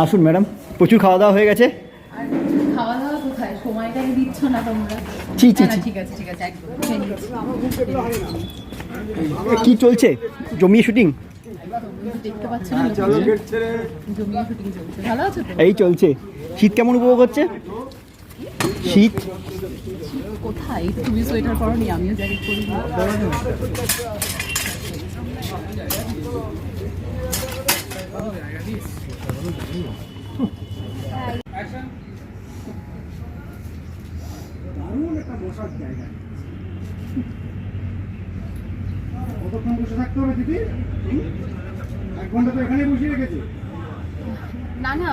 আসুন ম্যাডাম প্রচুর খাওয়া দাওয়া হয়ে গেছে। আর খাওয়া দাওয়া কোথায় সময়টাই দিচ্ছ না তোমরা? ছি, ছি, না, না, ছি। ঠিক আছে ঠিক আছে একদম খেয়ে নিচ্ছি। এ, কি চলছে? জমিয়ে শুটিং? দেখতে পাচ্ছ না জমিয়ে। শুটিং চলছে। ভালো আছো তো? এই চলছে। শীত কেমন উপভোগ হচ্ছে? শীত? কোথায়? তুমি সোয়েটার পরো নি আমিও জ্যাকেট পরি। কতক্ষণ বসে থাকতে হবে দিদি? এক ঘণ্টা তো এখানে বসিয়ে রেখেছি। না না,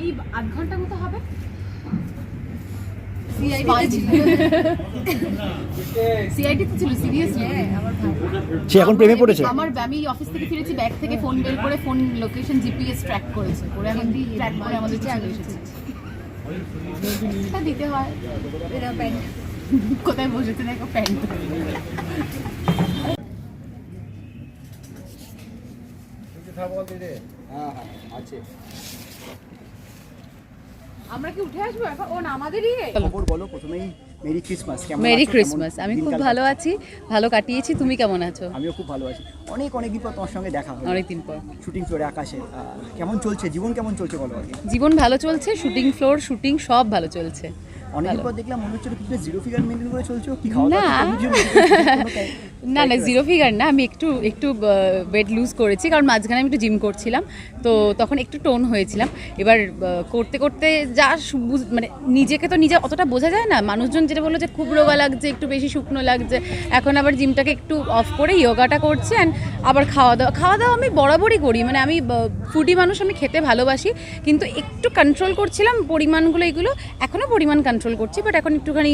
এই আধ ঘণ্টা মতো হবে সিআইডিতে ছিল সিরিয়াসলি আমার ভাই সে এখন প্রেমে পড়েছে? আমার আমি অফিস থেকে ফিরেছি ব্যাগ থেকে ফোন বের করে ফোন লোকেশন জিপিএস ট্র্যাক করেছে। করে এখন ট্র্যাক করে আমাদের চলে এসেছে। দিতে হয়। কোথায় বসেছে দেখো প্যান্ট আমরা কি উঠে আসব এখন? ও না আমাদেরই খবর বলো প্রথমেই মেরি ক্রিসমাস কেমন মেরি ক্রিসমাস। আমি খুব ভালো আছি ভালো কাটিয়েছি তুমি কেমন আছো? আমিও খুব ভালো আছি। অনেক অনেক দিন পর তোমার সঙ্গে দেখা হলো। অনেকদিন পর। শুটিং ফ্লোরে আকাশে কেমন চলছে? জীবন কেমন চলছে বলো জীবন ভালো চলছে শুটিং ফ্লোর শুটিং সব ভালো চলছে। অনেকদিন পর দেখলাম মনে হচ্ছে কিন্তু জিরো ফিগার মেনটেন করে চলছো কি খাওয়া না। না। না জিরো ফিগার না আমি একটু একটু ওয়েট লুজ করেছি কারণ মাঝখানে আমি একটু জিম করছিলাম তো তখন একটু টোন হয়েছিলাম। এবার করতে করতে যা মানে নিজেকে তো নিজে অতটা বোঝা যায় না। মানুষজন যেটা বলল যে খুব রোগা লাগছে একটু বেশি শুকনো লাগছে এখন আবার জিমটাকে একটু অফ করে ইয়োগাটা করছি অ্যান্ড আবার খাওয়া দাওয়া খাওয়া দাওয়া আমি বরাবরই করি মানে আমি ফুডি মানুষ আমি খেতে ভালোবাসি কিন্তু একটু কন্ট্রোল করছিলাম পরিমাণগুলো এগুলো এখনও পরিমাণ কন্ট্রোল করছি বাট এখন একটুখানি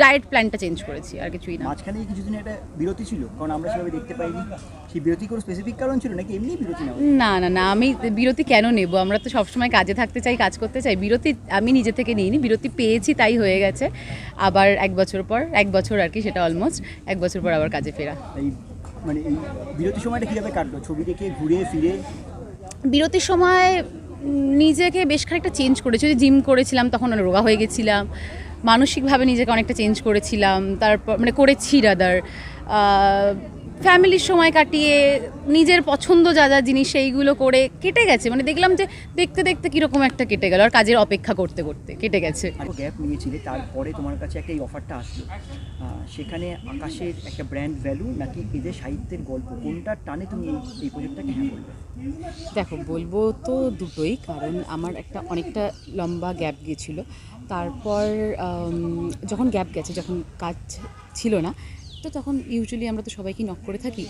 ডায়েট প্ল্যানটা চেঞ্জ করেছি আর কিছুই না। মাঝখানে কিছুদিন একটা বিরতি ছিল কারণ আমরা সেভাবে দেখতে পাইনি। সেই বিরতি কোনো স্পেসিফিক কারণ ছিল নাকি এমনি বিরতি না না না আমি বিরতি কেন নেব? আমরা তো সবসময় কাজে থাকতে চাই কাজ করতে চাই। বিরতি আমি নিজে থেকে নিইনি বিরতি পেয়েছি তাই হয়ে গেছে। আবার এক বছর পর এক বছর আর কি সেটা অলমোস্ট এক বছর পর আবার কাজে ফেরা। মানে এই বিরতির সময়টা কীভাবে কাটলো? ছবি দেখে ঘুরে ফিরে? বিরতির সময় নিজেকে বেশ খানিকটা চেঞ্জ করেছি। যে জিম করেছিলাম, তখন রোগা হয়ে গেছিলাম। মানসিকভাবে নিজেকে অনেকটা চেঞ্জ করেছিলাম। তারপর মানে করেছি রাদার ফ্যামিলির সময় কাটিয়ে নিজের পছন্দ যা যা জিনিস সেইগুলো করে কেটে গেছে। মানে দেখলাম যে দেখতে দেখতে কীরকম একটা কেটে গেল। আর কাজের অপেক্ষা করতে করতে কেটে গেছে। আর গ্যাপ নিয়েছিলে তারপরে তোমার কাছে একটা এই অফারটা আসলো। সেখানে আকাশের একটা ব্র্যান্ড ভ্যালু নাকি এদের সাহিত্যের গল্প? কোনটার টানে তুমি এই এই প্রজেক্টটাকে হ্যাঁ বলবে? দেখো বলব তো দুটোই কারণ আমার একটা অনেকটা লম্বা গ্যাপ গিয়েছিল তারপর যখন গ্যাপ গেছে যখন কাজ ছিল না তো তখন ইউজুয়ালি আমরা তো সবাইকে নক করে থাকি।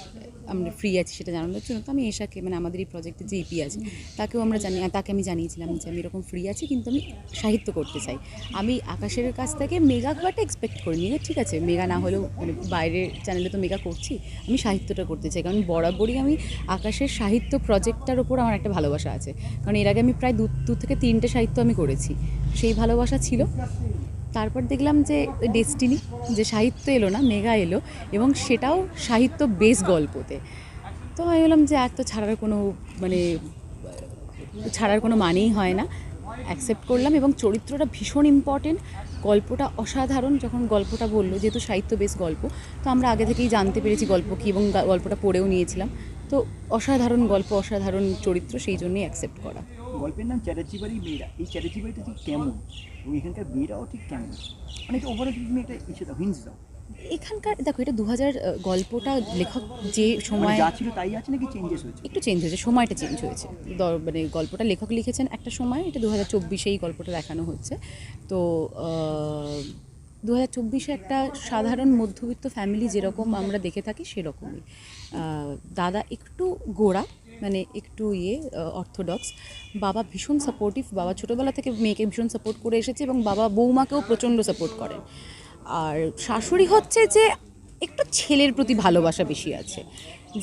আমরা ফ্রি আছি সেটা জানানোর জন্য। তো আমি এশাকে মানে আমাদের এই প্রজেক্টে যে ইপি আছে, তাকেও আমরা জানি, তাকে আমি জানিয়েছিলাম যে আমি এরকম ফ্রি আছি কিন্তু আমি সাহিত্য করতে চাই। আমি আকাশের কাছ থেকে মেগা খুব এক্সপেক্ট করি যে ঠিক আছে মেগা না হলেও মানে বাইরের চ্যানেলে তো মেগা করছি। আমি সাহিত্যটা করতে চাই। কারণ বরাবরই আমি আকাশের সাহিত্য প্রজেক্টটার ওপর আমার একটা ভালোবাসা আছে। কারণ এর আগে আমি প্রায় দু দু থেকে তিনটে সাহিত্য আমি করেছি। সেই ভালোবাসা ছিল। তারপর দেখলাম যে ডেস্টিনি যে সাহিত্য এলো না, মেগা এলো এবং সেটাও সাহিত্য বেস গল্পতে। তো আমি বললাম যে আর তো ছাড়ার কোনো মানে ছাড়ার কোনো মানেই হয় না। অ্যাকসেপ্ট করলাম এবং চরিত্রটা ভীষণ ইম্পর্টেন্ট গল্পটা অসাধারণ যখন গল্পটা বলল, যেহেতু সাহিত্য বেশ গল্প, তো আমরা আগে থেকেই জানতে পেরেছি গল্প কী এবং গল্পটা পড়েও নিয়েছিলাম। তো অসাধারণ গল্প, অসাধারণ চরিত্র, সেই জন্যই অ্যাকসেপ্ট করা। গল্পের নাম চ্যাটার্জি বাড়ি মেয়েরা। এই চ্যাটার্জি বাড়িটা ঠিক কেমন? এবং এখানকার মেয়েরাও ঠিক কেমন? অনেক ওভারঅল তুমি একটা ইসে দাও হিন্স দাও। এখানকার দেখো এটা দু হাজার গল্পটা লেখক যে মানে সময় যা ছিল তাই আছে নাকি চেঞ্জেস হয়েছে? একটু চেঞ্জ হয়েছে সময়টা চেঞ্জ হয়েছে। মানে গল্পটা লেখক লিখেছেন একটা সময় এটা দু হাজার চব্বিশেই গল্পটা দেখানো হচ্ছে। তো দু হাজার চব্বিশে একটা সাধারণ মধ্যবিত্ত ফ্যামিলি যেরকম আমরা দেখে থাকি সেরকমই। দাদা একটু গোড়া মানে একটু ইয়ে অর্থোডক্স বাবা ভীষণ সাপোর্টিভ বাবা ছোটোবেলা থেকে মেয়েকে ভীষণ সাপোর্ট করে এসেছে এবং বাবা বৌমাকেও প্রচণ্ড সাপোর্ট করেন। আর শাশুড়ি হচ্ছে যে একটু ছেলের প্রতি ভালোবাসা বেশি আছে।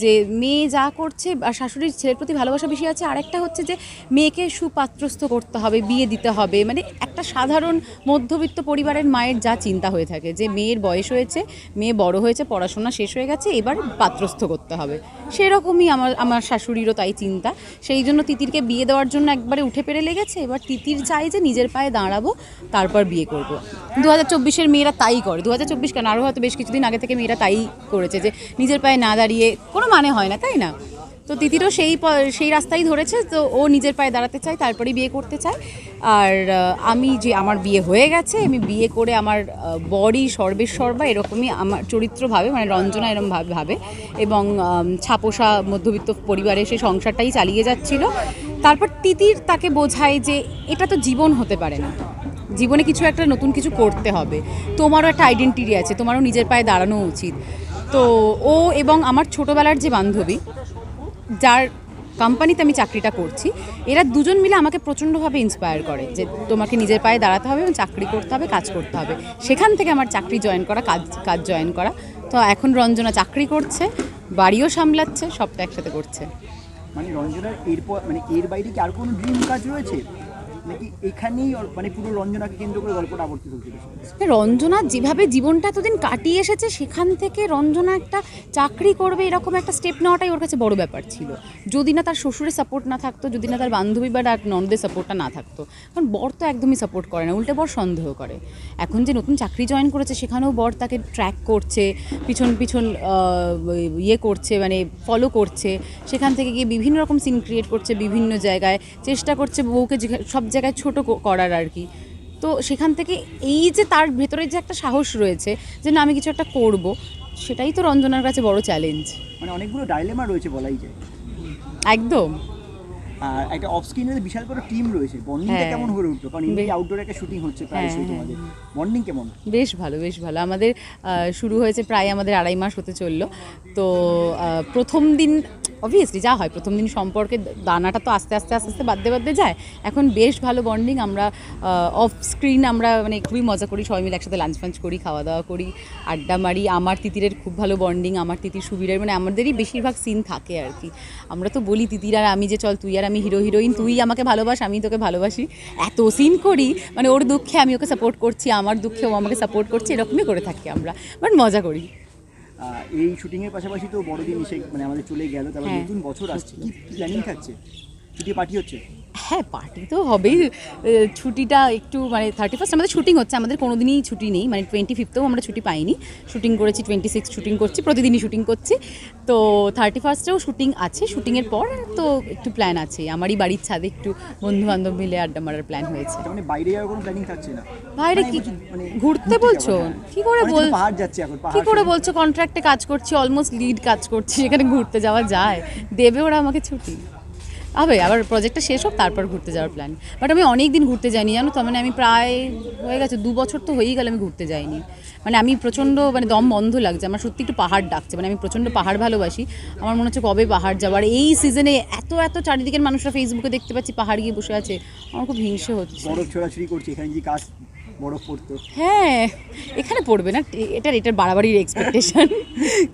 যে মেয়ে যা করছে আর শাশুড়ির ছেলের প্রতি ভালোবাসা বেশি আছে, আরেকটা হচ্ছে যে মেয়েকে সুপাত্রস্থ করতে হবে, বিয়ে দিতে হবে। মানে একটা সাধারণ মধ্যবিত্ত পরিবারের মায়ের যা চিন্তা হয়ে থাকে, যে মেয়ের বয়স হয়েছে, মেয়ে বড় হয়েছে, পড়াশোনা শেষ হয়ে গেছে, এবার পাত্রস্থ করতে হবে। সেরকমই আমার আমার শাশুড়িরও তাই চিন্তা। সেই জন্য তিতিরকে বিয়ে দেওয়ার জন্য একবারে উঠে পেরে লেগেছে, এবার তিতির চাই যে নিজের পায়ে দাঁড়াবো, তারপর বিয়ে করব। দু হাজার চব্বিশের মেয়েরা তাই করে দু হাজার চব্বিশ কেন? আরও হয়তো বেশ কিছুদিন আগে থেকে মেয়েরা তাই করেছে যে, নিজের পায়ে না দাঁড়িয়ে কোনো মানে হয় না, তাই না? তো তিতিরও সেই সেই রাস্তাই ধরেছে, তো ও নিজের পায়ে দাঁড়াতে চায়, তারপরেই বিয়ে করতে চায়। আর আমি যে আমার বিয়ে হয়ে গেছে, আমি বিয়ে করে আমার বডি সর্বের সর্বা এরকমই আমার চরিত্রভাবে মানে রঞ্জনা এরকম ভাবে ভাবে এবং ছাপোষা মধ্যবিত্ত পরিবারে সে সংসারটাই চালিয়ে যাচ্ছিল। তারপর তিতির তাকে বোঝায় যে এটা তো জীবন হতে পারে না। জীবনে কিছু একটা নতুন কিছু করতে হবে। তোমারও একটা আইডেন্টিটি আছে, তোমারও নিজের পায়ে দাঁড়ানো উচিত। তো ও এবং আমার ছোটোবেলার যে বান্ধবী, যার কোম্পানিতে আমি চাকরিটা করছি, এরা দুজন মিলে আমাকে প্রচণ্ডভাবে ইন্সপায়ার করে যে তোমাকে নিজের পায়ে দাঁড়াতে হবে এবং চাকরি করতে হবে, কাজ করতে হবে। সেখান থেকে আমার চাকরি জয়েন করা, কাজ কাজ জয়েন করা। তো এখন রঞ্জনা চাকরি করছে, বাড়িও সামলাচ্ছে, সবটা একসাথে করছে। মানে রঞ্জনার এরপর মানে এর বাইরে কি আর কোনো ড্রিম কাজ রয়েছে? নাকি এখানেই ওর- মানে পুরো রঞ্জনাকে কেন্দ্র করে গল্পটা আবর্তিত হচ্ছে রঞ্জনা যেভাবে জীবনটা এতদিন কাটিয়ে এসেছে, সেখান থেকে রঞ্জনা একটা চাকরি করবে এরকম একটা স্টেপ নেওয়াটাই ওর কাছে বড় ব্যাপার ছিল। যদি না তার শ্বশুরের সাপোর্ট না থাকতো, যদি না তার বান্ধবী বা ননদের সাপোর্টটা না থাকতো। কারণ বর তো একদমই সাপোর্ট করে না, উল্টে বর সন্দেহ করে। এখন যে নতুন চাকরি জয়েন করেছে, সেখানেও বর তাকে ট্র্যাক করছে, পিছন পিছন ইয়ে করছে মানে ফলো করছে। সেখান থেকে গিয়ে বিভিন্ন রকম সিন ক্রিয়েট করছে বিভিন্ন জায়গায়। চেষ্টা করছে বউকে সব জায়গায় ছোট করার আর কি। তো সেখান থেকে এই যে তার ভেতরে যে একটা সাহস রয়েছে যে না আমি কিছু একটা করব সেটাই তো রঞ্জনার কাছে বড় চ্যালেঞ্জ মানে অনেকগুলো ডাইলেমা রয়েছে বলাই যায়। একদম। আর একটা অফ স্ক্রিনে বিশাল বড় টিম রয়েছে। বন্ডিংটা হ্যাঁ। কেমন হয়ে উঠল? কারণ ইন্ডিয়া আউটডোর একটা শুটিং হচ্ছে প্রায় হ্যাঁ, তোমাদের বন্ডিং কেমন? বেশ ভালো বেশ ভালো। আমাদের শুরু হয়েছে প্রায় আমাদের আড়াই মাস হতে চলল। তো প্রথম দিন অবভিয়াসলি যা হয় প্রথম দিন সম্পর্কে দানাটা তো আস্তে আস্তে আস্তে আস্তে বাদতে বাদতে যায়। এখন বেশ ভালো বন্ডিং আমরা অফ স্ক্রিন আমরা মানে খুবই মজা করি সবাই মিলে একসাথে লাঞ্চ ফাঞ্চ করি খাওয়া দাওয়া করি আড্ডা মারি। আমার তিতিরের খুব ভালো বন্ডিং আমার তিতির সুবীরের মানে আমাদেরই বেশিরভাগ সিন থাকে আর কি। আমরা তো বলি তিতির আর আমি যে চল তুই আর আমি হিরো হিরোইন তুই আমাকে ভালোবাস আমি তোকে ভালোবাসি। এত সিন করি মানে ওর দুঃখে আমি ওকে সাপোর্ট করছি আমার দুঃখে ও আমাকে সাপোর্ট করছে এরকমই করে থাকি আমরা বাট মজা করি। এই শুটিংয়ের পাশাপাশি তো বড়দিন এসে মানে আমাদের চলে গেল তারপর হ্যাঁ। নতুন বছর আসছে কি প্ল্যানিং থাকছে? ছুটি পার্টি হচ্ছে? হ্যাঁ পার্টি তো হবেই। ছুটিটা একটু মানে থার্টি ফার্স্ট আমাদের শুটিং হচ্ছে আমাদের কোনো দিনই ছুটি নেই। মানে টোয়েন্টি ফিফথেও আমরা ছুটি পাইনি। শুটিং করেছি টোয়েন্টি সিক্স শুটিং করছি প্রতিদিনই শুটিং করছি। তো থার্টি ফার্স্টেও শুটিং আছে শুটিংয়ের পর তো একটু প্ল্যান আছে। আমারই বাড়ির ছাদে একটু বন্ধু বান্ধব মিলে আড্ডা মারার প্ল্যান হয়েছে। মানে বাইরে কোনো প্ল্যানিং থাকছে না? বাইরে মানে কি মানে ঘুরতে বলছো। কি করে বল কি করে বলছো? কন্ট্রাক্টে কাজ করছি অলমোস্ট লিড কাজ করছি। সেখানে ঘুরতে যাওয়া যায়। দেবে ওরা আমাকে ছুটি? হবে আবার প্রজেক্টটা শেষ হোক, তারপর ঘুরতে যাওয়ার প্ল্যান বাট আমি অনেক দিন ঘুরতে যাইনি, জানো তো? মানে আমি প্রায় হয়ে গেছে দু বছর তো হয়েই গেল আমি ঘুরতে যাইনি। মানে আমি প্রচণ্ড মানে দম বন্ধ লাগছে, আমার সত্যি একটু পাহাড় ডাকছে। মানে আমি প্রচণ্ড পাহাড় ভালোবাসি। আমার মনে হচ্ছে কবে পাহাড় যাবার এই সিজনে এত এত চারিদিকের মানুষরা ফেসবুকে দেখতে পাচ্ছি পাহাড় গিয়ে বসে আছে। আমার খুব হিংসে হচ্ছে। করছে, এখানে যে কাজ বরফ পড়তো। হ্যাঁ এখানে পড়বে না এটার এটার বাড়াবাড়ির এক্সপেকটেশন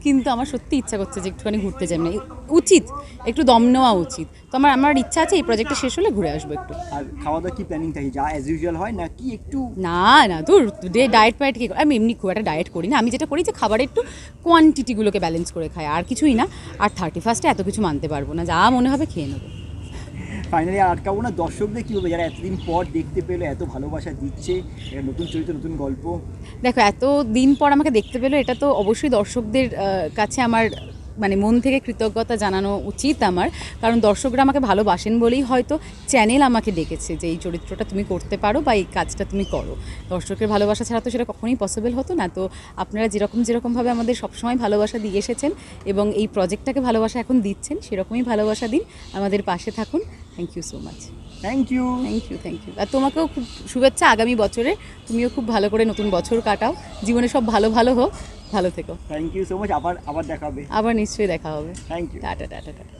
কিন্তু আমার সত্যি ইচ্ছা করছে যে একটুখানি ঘুরতে যাই। মানে উচিত একটু দম নেওয়া উচিত। তো আমার আমার ইচ্ছা আছে এই প্রজেক্টটা শেষ হলে ঘুরে আসব একটু। আর খাওয়া দাওয়া কি প্ল্যানিং থাকে? যা অ্যাজ ইউজুয়াল হয় নাকি একটু? না না তোর ডে ডায়েট ফায়েট কি আমি এমনি খুব একটা ডায়েট করি না। আমি যেটা করি যে খাবারের একটু কোয়ান্টিটিগুলোকে ব্যালেন্স করে খাই আর কিছুই না। আর থার্টি ফার্স্টে এত কিছু মানতে পারব না। যা মনে হবে খেয়ে নেব। ফাইনালি আর আটকাবো না। দর্শকদের কী হবে যারা এতদিন পর দেখতে পেল, এত ভালোবাসা দিচ্ছে এটা নতুন চরিত্র, নতুন গল্প। দেখো এত দিন পর আমাকে দেখতে পেল, এটা তো অবশ্যই দর্শকদের কাছে আমার মানে মন থেকে কৃতজ্ঞতা জানানো উচিত আমার। কারণ দর্শকরা আমাকে ভালোবাসেন বলেই হয়তো চ্যানেল আমাকে ডেকেছে যে এই চরিত্রটা তুমি করতে পারো বা এই কাজটা তুমি করো। দর্শকের ভালোবাসা ছাড়া তো সেটা কখনোই পসিবল হতো না। তো আপনারা যেরকম যেরকমভাবে আমাদের সবসময় ভালোবাসা দিয়ে এসেছেন এবং এই প্রজেক্টটাকে ভালোবাসা এখন দিচ্ছেন সেরকমই ভালোবাসা দিন আমাদের পাশে থাকুন। Thank you so much thank you thank you thank you আর তোমাকেও খুব শুভেচ্ছা আগামী বছরে। তুমিও খুব ভালো করে নতুন বছর কাটাও। জীবনে সব ভালো ভালো হোক। ভালো থেকো। থ্যাংক ইউ সো মাচ আবার আবার দেখা হবে। আবার নিশ্চয়ই দেখা হবে। Thank you tata tata tata.